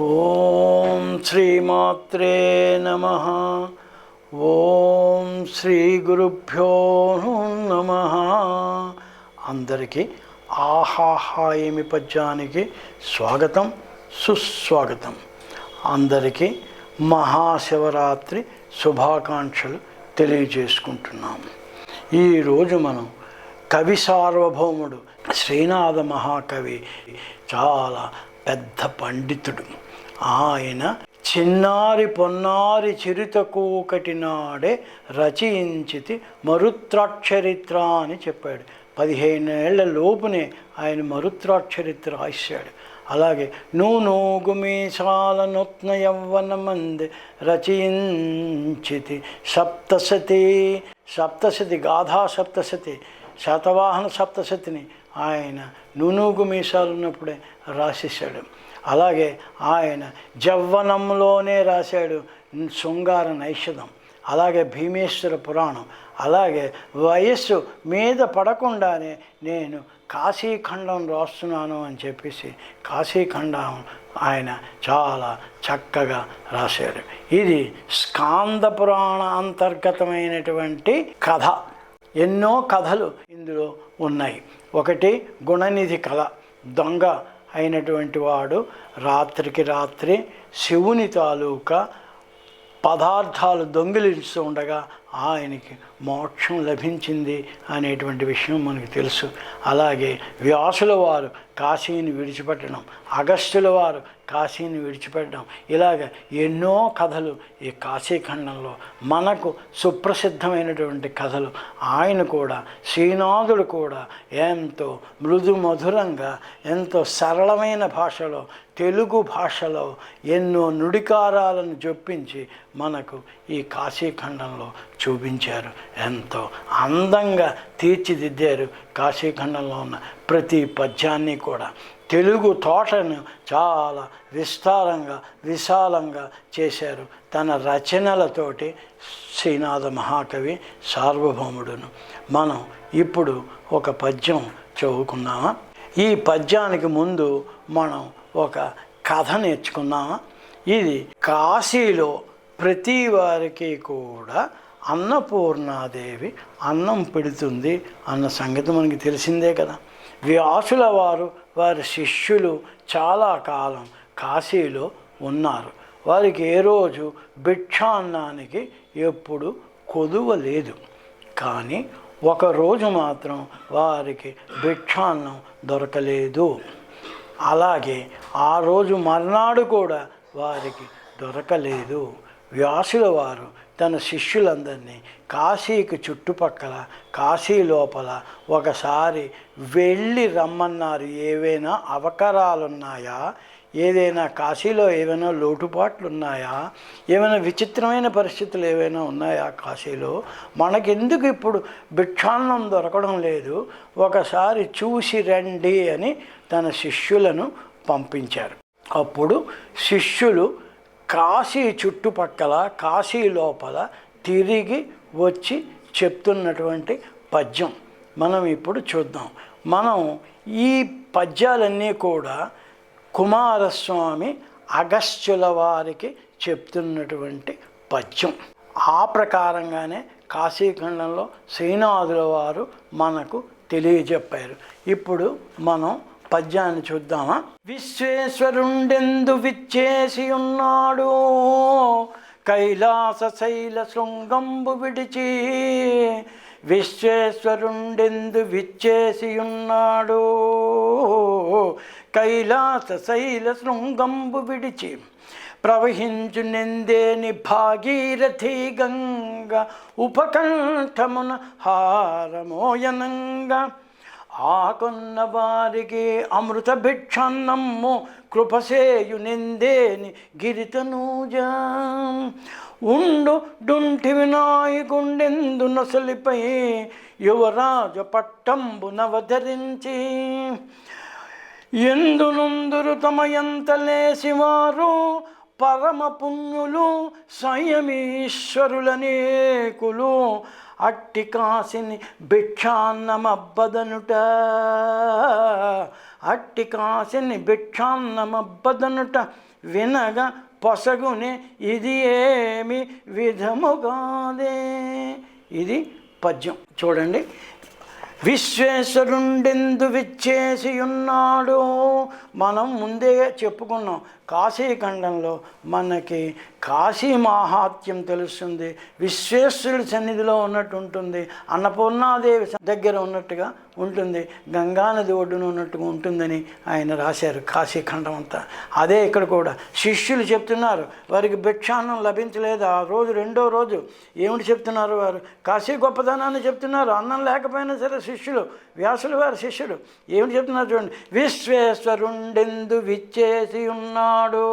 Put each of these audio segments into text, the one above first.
ఓం శ్రీమాత్రే నమ. ఓం శ్రీ గురుభ్యో నమ. అందరికీ ఆహాహా ఏమి పద్యానికి స్వాగతం సుస్వాగతం. అందరికీ మహాశివరాత్రి శుభాకాంక్షలు తెలియజేసుకుంటున్నాం. ఈరోజు మనం కవి సార్వభౌముడు శ్రీనాథ మహాకవి చాలా పెద్ద పండితుడు. ఆయన చిన్నారి పొన్నారి చిరుతకూకటి నాడే రచయించితి మరుత్రాక్షరిత్ర అని చెప్పాడు. పదిహేనేళ్ళ లోపునే ఆయన మరుత్రాక్షరిత్ర రాశాడు. అలాగే నూనూగు మీసాల నూత్న యవ్వన మంది రచయించితి సప్తశతి సప్తశతి గాథా సప్తశతి శతవాహన సప్తశతిని ఆయన నూనూగు మీసాలు ఉన్నప్పుడే అలాగే ఆయన జవ్వనంలోనే రాశాడు శృంగార నైషధం అలాగే భీమేశ్వర పురాణం అలాగే వయస్సు మీద పడకుండానే నేను కాశీఖండం రాస్తున్నాను అని చెప్పేసి కాశీఖండం ఆయన చాలా చక్కగా రాశాడు ఇది స్కాంద పురాణ అంతర్గతమైనటువంటి కథ. ఎన్నో కథలు ఇందులో ఉన్నాయి. ఒకటి గుణనిధి కథ దొంగ అయినటువంటి వాడు రాత్రికి రాత్రి శివుని తాలూకా పదార్థాలు దొంగిలిస్తూ ఉండగా ఆయనకి మోక్షం లభించింది అనేటువంటి విషయం మనకు తెలుసు. అలాగే వ్యాసుల వారు కాశీని విడిచిపెట్టడం అగస్త్యుల వారు కాశీని విడిచిపెట్టడం. ఇలాగ ఎన్నో కథలు ఈ కాశీఖండంలో మనకు సుప్రసిద్ధమైనటువంటి కథలు. ఆయన కూడా శ్రీనాథుడు కూడా ఎంతో మృదు మధురంగా ఎంతో సరళమైన భాషలో తెలుగు భాషలో ఎన్నో నుడికారాలను జొప్పించి మనకు ఈ కాశీఖండంలో చూపించారు. ఎంతో అందంగా తీర్చిదిద్దారు కాశీఖండంలో ఉన్న ప్రతి పద్యాన్ని కూడా. తెలుగు తోటను చాలా విస్తారంగా విశాలంగా చేశారు. తన రచనలతోటి శ్రీనాథ మహాకవి సార్వభౌముడును. మనం ఇప్పుడు ఒక పద్యం చదువుకుందామా? ఈ పద్యానికి ముందు మనం ఒక కథ నేర్చుకున్నామా ఇది కాశీలో ప్రతి వారికి కూడా అన్నపూర్ణాదేవి అన్నం పెడుతుంది అన్న సంగతి మనకి తెలిసిందే కదా. వ్యాసుల వారు వారి శిష్యులు చాలా కాలం కాశీలో ఉన్నారు. వారికి ఏ రోజు భిక్షాన్నానికి ఎప్పుడు కొదువ లేదు. కానీ ఒకరోజు మాత్రం వారికి భిక్షాన్నం దొరకలేదు. అలాగే ఆ రోజు మర్నాడు కూడా వారికి దొరకలేదు. వ్యాసుల వారు తన శిష్యులందరినీ కాశీకి చుట్టుపక్కల కాశీ లోపల ఒకసారి వెళ్ళి రమ్మన్నారు. ఏవైనా అవకరాలున్నాయా? ఏదైనా కాశీలో ఏమైనా లోటుపాట్లు ఉన్నాయా ఏమైనా విచిత్రమైన పరిస్థితులు ఏవైనా ఉన్నాయా కాశీలో? మనకెందుకు ఇప్పుడు భిక్షాన్నం దొరకడం లేదు? ఒకసారి చూసి రండి అని తన శిష్యులను పంపించారు. అప్పుడు శిష్యులు కాశీ చుట్టుపక్కల కాశీ లోపల తిరిగి వచ్చి చెప్తున్నటువంటి పద్యం మనం ఇప్పుడు చూద్దాం. మనం ఈ పద్యాలన్నీ కూడా కుమారస్వామి అగస్త్యుల వారికి చెప్తున్నటువంటి పద్యం. ఆ ప్రకారంగానే కాశీఖండంలో శ్రీనాథుల వారు మనకు తెలియజెప్పారు. ఇప్పుడు మనం పద్యాన్ని చూద్దామా? విశ్వేశ్వరుండెందు విచ్చేసి ఉన్నాడు కైలాస శైల శృంగంబు విడిచి విశ్వేశ్వరుండెందు విచ్చేసి ఉన్నాడు కైలాస శైల శృంగంబు విడిచి ప్రవహించు నిందేని భాగీరథి గంగ ఉపకంఠమున హారమోయనంగా. ఆకున్న వారికి అమృత భిక్షన్నమ్ము కృపసేయు నిందేని గిరితనూజ. ఉండు డుంటి వినాయకుండెందు నొసలిపై యువరాజు పట్టంబు నవధరించి. ఎందునుందురు తమ ఎంతలేసివారు పరమ పుణ్యులు సంయమీశ్వరులనేకులు అట్టి కాసిని భిక్షాన్నమబ్బదనుట అట్టి కాసిని భిక్షాన్నమబ్బదనుట వినగా పొసగునే ఇది ఏమి విధముగాదే ఇది పద్యం. చూడండి. విశ్వేశ్వరుండెందు విచ్చేసి ఉన్నాడు మనం ముందే చెప్పుకున్నాం. కాశీఖండంలో మనకి కాశీ మాహాత్యం తెలుస్తుంది. విశ్వేశ్వరుడి సన్నిధిలో ఉన్నట్టు ఉంటుంది. అన్నపూర్ణాదేవి దగ్గర ఉన్నట్టుగా ఉంటుంది. గంగానది ఒడ్డున ఉన్నట్టుగా ఉంటుందని ఆయన రాశారు కాశీఖండం అంతా. అదే ఇక్కడ కూడా శిష్యులు చెప్తున్నారు వారికి భిక్షాన్నం లభించలేదు? ఆ రోజు రెండో రోజు. ఏమిటి చెప్తున్నారు వారు? కాశీ గొప్పదనాన్ని చెప్తున్నారు. అన్నం లేకపోయినా సరే శిష్యులు వ్యాసులు వారి శిష్యుడు ఏమిటి చెప్తున్నారు చూడండి. విశ్వేశ్వరుండెందు విచ్చేసి ఉన్నాడు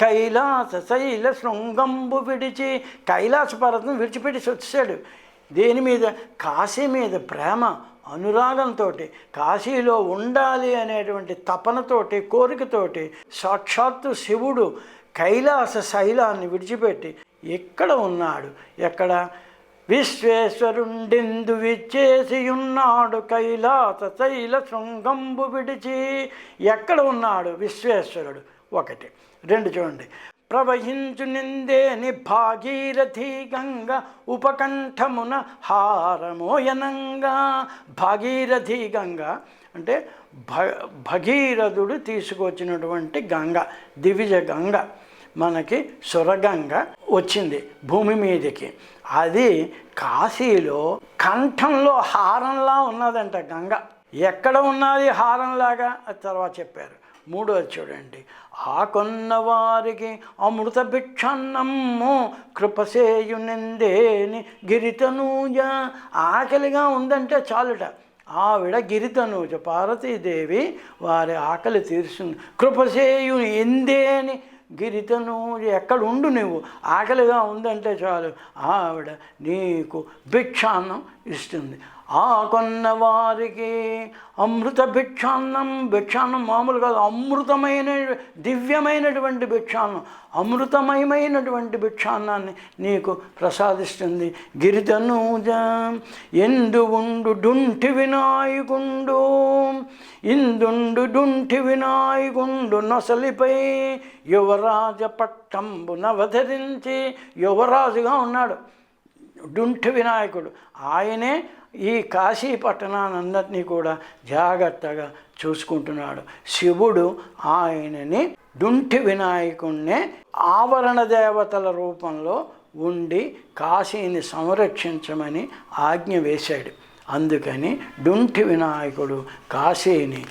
కైలాస శైల శృంగంబు విడిచి కైలాస పర్వతం విడిచిపెట్టి వచ్చాడు దేని మీద? కాశీ మీద ప్రేమ అనురాగంతో కాశీలో ఉండాలి అనేటువంటి తపనతోటి కోరికతోటి సాక్షాత్తు శివుడు కైలాస శైలాన్ని విడిచిపెట్టి ఎక్కడ ఉన్నాడు? ఎక్కడ? విశ్వేశ్వరుండిందు విచ్చేసియున్నాడు కైలాస శైల శృంగంబు విడిచి. ఎక్కడ ఉన్నాడు విశ్వేశ్వరుడు? ఒకటి. రెండు చూడండి. ప్రవహించు నిందేని భాగీరథి గంగ ఉపకంఠమున హారమోయనంగా భాగీరథి గంగ అంటే భ భగీరథుడు తీసుకొచ్చినటువంటి గంగ దివిజ గంగ మనకి సొరగంగా వచ్చింది భూమి మీదకి. అది కాశీలో కంఠంలో హారంలా ఉన్నదంట గంగ. ఎక్కడ ఉన్నది హారంలాగా? అది తర్వాత చెప్పారు. మూడోది చూడండి. ఆ కొన్న వారికి అమృత భిక్షన్నమ్ము కృపసేయునిందేని గిరితనూజ. ఆకలిగా ఉందంటే చాలుట. ఆవిడ గిరితనూజ పార్వతీదేవి వారి ఆకలి తీర్చుంది కృపసేయు ఎందేని గిరితను ఎక్కడ ఉండు నువ్వు? ఆకలిగా ఉందంటే చాలు. ఆవిడ నీకు భిక్షాన్నం ఇస్తుంది. ఆ కొన్న వారికి అమృత భిక్షాన్నం భిక్షాన్నం మామూలు కాదు అమృతమైన దివ్యమైనటువంటి భిక్షాన్నం అమృతమయమైనటువంటి భిక్షాన్నాన్ని నీకు ప్రసాదిస్తుంది. గిరితనూజ ఎందు ఉండు డుంటి వినాయకుండు ఇందుండు డుంటి వినాయకుండు నొసలిపై యువరాజ పట్టంబు నవధరించి యువరాజుగా ఉన్నాడు. డుంఠి వినాయకుడు. ఆయనే ఈ కాశీ పట్టణానందరినీ కూడా జాగ్రత్తగా చూసుకుంటున్నాడు. శివుడు ఆయనని డుంటి వినాయకుణ్ణే ఆవరణ దేవతల రూపంలో ఉండి కాశీని సంరక్షించమని ఆజ్ఞ వేశాడు. అందుకని డుంటి వినాయకుడు కాశీని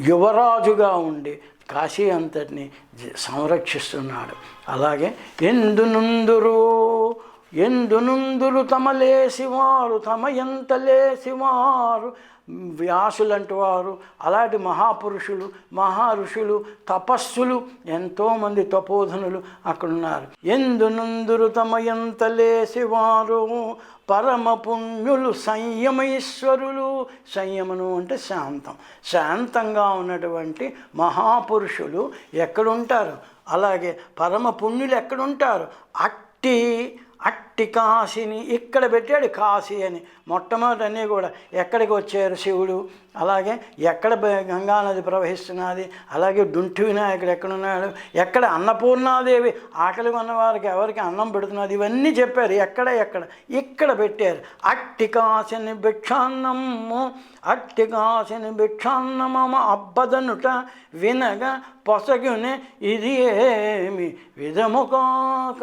యువరాజుగా ఉండి కాశీ అంతటిని జ- సంరక్షిస్తున్నాడు. అలాగే ఎందునుందురు ఎందునుందురు తమలేసివారు తమ ఎంత లేసివారు వ్యాసులంటి వారు అలాంటి మహాపురుషులు మహర్షులు తపస్సులు ఎంతోమంది తపోధనులు అక్కడున్నారు. ఎందునుందురు తమ ఎంత లేసివారు పరమ పుణ్యులు సంయమేశ్వరులు. సంయమను అంటే శాంతం. శాంతంగా ఉన్నటువంటి మహాపురుషులు ఎక్కడుంటారు? అలాగే పరమ పుణ్యులు ఎక్కడుంటారు? అట్టి అట్టి కాశీని ఇక్కడ పెట్టాడు కాశీ అని. మొట్టమొదటి అన్నీ కూడా ఎక్కడికి వచ్చారు శివుడు? అలాగే ఎక్కడ గంగానది ప్రవహిస్తున్నది? అలాగే డుంటి వినాయకుడు ఎక్కడున్నాడు? ఎక్కడ అన్నపూర్ణాదేవి ఆకలి ఉన్న వారికి ఎవరికి అన్నం పెడుతున్నది? ఇవన్నీ చెప్పారు. ఎక్కడ ఎక్కడ? ఇక్కడ పెట్టారు. అట్టి కాశిని భిక్షాన్నము అట్టి కాశిని భిక్షాన్నమమ అబ్బదనుట వినగా పొసగునే ఇది ఏమి విధము కాక?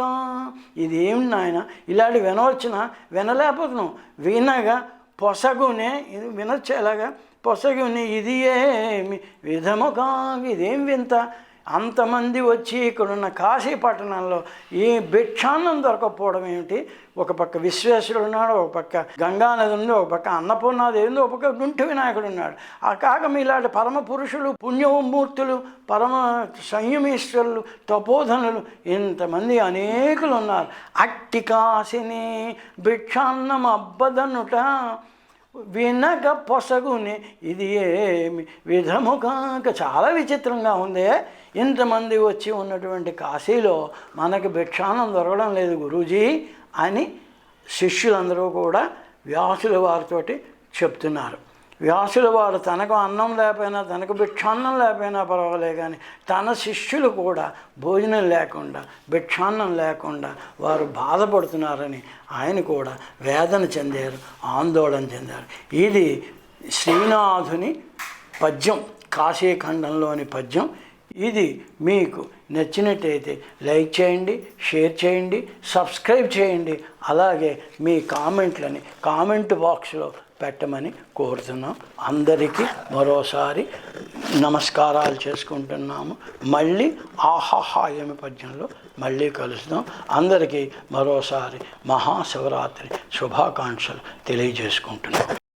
ఇది ఏమి నాయన? ఇలాంటి వినవచ్చిన? వినలేకపోతున్నాం. వినగా పొసగునే ఇది వినొచ్చు ఎలాగా? పొసగుని ఇది ఏమి విధము కాక? ఇదేం వింత? అంతమంది వచ్చి ఇక్కడున్న కాశీ పట్టణంలో ఈ భిక్షాన్నం దొరకకపోవడం ఏమిటి? ఒక పక్క విశ్వేశ్వరుడు ఉన్నాడు ఒక పక్క గంగానది ఉంది ఒక పక్క అన్నపూర్ణాదేవి ఉంది ఒక పక్క గుంటి వినాయకుడు ఉన్నాడు. ఆ కాక మీలాంటి పరమ పురుషులు పుణ్యమూర్తులు పరమ సంయమేశ్వరులు తపోధనులు ఇంతమంది అనేకులు ఉన్నారు. అట్టి కాశిని భిక్షాన్నం అబ్బదనుట వినక పొసగుని ఇది ఏమి విధము కాక చాలా విచిత్రంగా ఉంది. ఇంతమంది వచ్చి ఉన్నటువంటి కాశీలో మనకి భిక్షానం దొరకడం లేదు గురూజీ అని శిష్యులందరూ కూడా వ్యాసుల వారితోటి చెప్తున్నారు. వ్యాసుల వారు తనకు అన్నం లేకపోయినా తనకు భిక్షాన్నం లేకపోయినా పర్వాలే కానీ తన శిష్యులు కూడా భోజనం లేకుండా భిక్షాన్నం లేకుండా వారు బాధపడుతున్నారని ఆయన కూడా వేదన చెందారు ఆందోళన చెందారు. ఇది శ్రీనాథుని పద్యం కాశీఖండంలోని పద్యం. ఇది మీకు నచ్చినట్టయితే లైక్ చేయండి షేర్ చేయండి సబ్స్క్రైబ్ చేయండి అలాగే మీ కామెంట్లని కామెంట్ బాక్స్లో పెట్టమని కోరుతున్నాం. అందరికీ మరోసారి నమస్కారాలు చేసుకుంటున్నాము. మళ్ళీ ఆహాహాయమి పద్యంలో మళ్ళీ కలుస్తాం. అందరికీ మరోసారి మహాశివరాత్రి శుభాకాంక్షలు తెలియజేసుకుంటున్నాం.